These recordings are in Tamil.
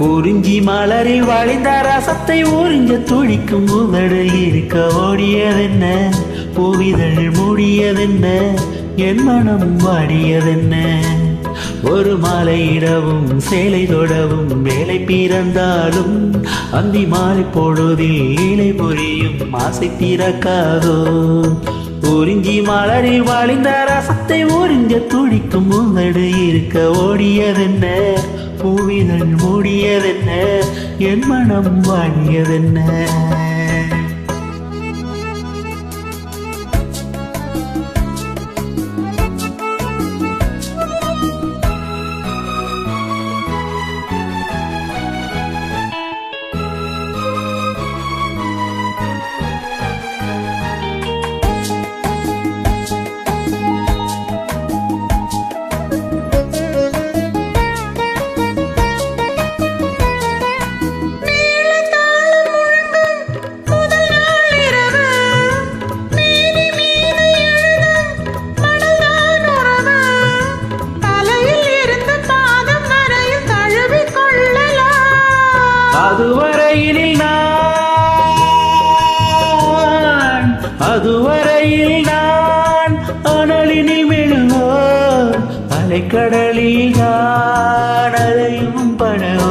குறிஞ்சி மலரில் வழிந்த ரசத்தை உறிஞ்ச துடிக்கும் உதடு இருக்க ஓடியதென்ன? புவிதழ் மூடியதென்ன? என் மனம் வாடியதென்ன? ஒரு மாலையிடவும் சேலை தொடவும் வேலை பிறந்தாலும் அந்தி மாலை பொழுதில் இலை பொரியும் ஆசை திறக்காதோ உறிஞ்சி மலரில் வழிந்த ரசத்தை உறிஞ்ச துடிக்கும் உதடு இருக்க ஓடியதென்ன? பூவிதழ் மூடியதென்ன? என் மனம் வாடியதென்ன கடலில் நான் அலையும் படவோ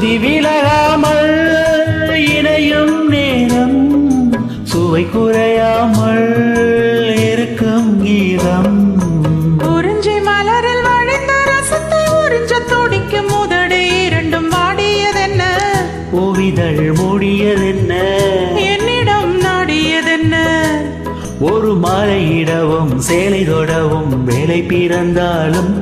சுதி விலகாமல் இணையும் நேரம் சுவை குறையாமல் இருக்கும் கீதம். குறிஞ்சி மலரில் வழிந்த ரசத்தை உறிஞ்ச துடிக்கும் முதடு இரண்டும் வாடியதென்ன? பூவிதழ் மூடியதென்ன? என்னிடம் நாடியதென்ன? ஒரு மாலையிடவும் சேலை தொடவும் வேலை பிறந்தாலும்